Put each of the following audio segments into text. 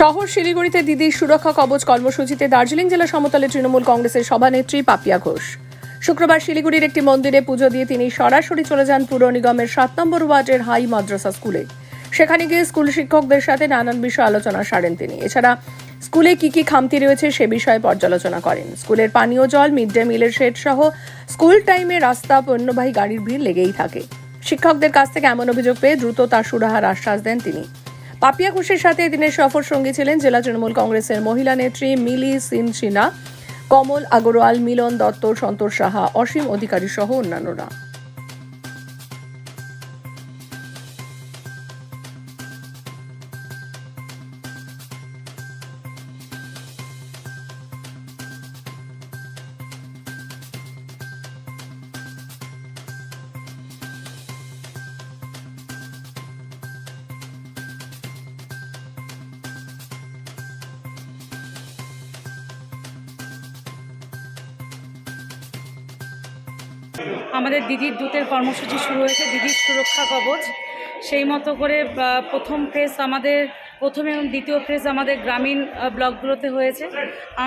শহর শিলিগুড়িতে দিদির সুরক্ষা কবচ কর্মসূচিতে দার্জিলিং জেলা সমতলে তৃণমূল কংগ্রেসের সভানেত্রী পাপিয়া ঘোষ। শুক্রবার শিলিগুড়ির একটি মন্দিরে পুজো দিয়ে তিনি সরাসরি চলে যান পুর নিগমের সাত নম্বর ওয়ার্ডের হাই মাদ্রাসা স্কুলে। সেখানে গিয়ে স্কুল শিক্ষকদের সাথে নানান বিষয়ে আলোচনা সারেন তিনি। এছাড়া স্কুলে কি কি খামতি রয়েছে সে বিষয়ে পর্যালোচনা করেন। স্কুলের পানীয় জল, মিড ডে মিলের শেড সহ স্কুল টাইমে রাস্তা, পণ্যবাহী গাড়ির ভিড় লেগেই থাকে। শিক্ষকদের কাছ থেকে এমন অভিযোগ পেয়ে দ্রুত তার সুরাহার আশ্বাস দেন তিনি। পাপিয়া ঘোষের সাথে এদিনের সফর সঙ্গী ছিলেন জেলা তৃণমূল কংগ্রেসের মহিলা নেত্রী মিলি সিনসিনা কমল আগরওয়াল, মিলন দত্ত, সন্তোষ সাহা, অসীম অধিকারী সহ অন্যান্যরা। আমাদের দিদির দূতের কর্মসূচি শুরু হয়েছে, দিদির সুরক্ষা কবচ। সেই মতো করে প্রথম ফেজ আমাদের, প্রথম এবং দ্বিতীয় ফেজ আমাদের গ্রামীণ ব্লকগুলোতে হয়েছে।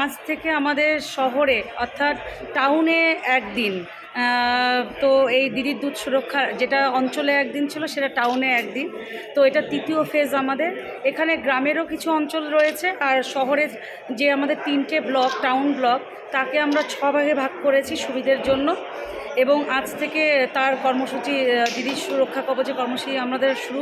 আজ থেকে আমাদের শহরে, অর্থাৎ টাউনে একদিন তো এই দিদির দুধ সুরক্ষা, যেটা অঞ্চলে একদিন ছিল, সেটা টাউনে একদিন। তো এটা তৃতীয় ফেজ আমাদের। এখানে গ্রামেরও কিছু অঞ্চল রয়েছে, আর শহরের যে আমাদের তিনটে ব্লক টাউন ব্লক, তাকে আমরা ছ ভাগে ভাগ করেছি সুবিধের জন্য। এবং আজ থেকে তার কর্মসূচি দিদির সুরক্ষা কবচে কর্মসূচি আমাদের শুরু।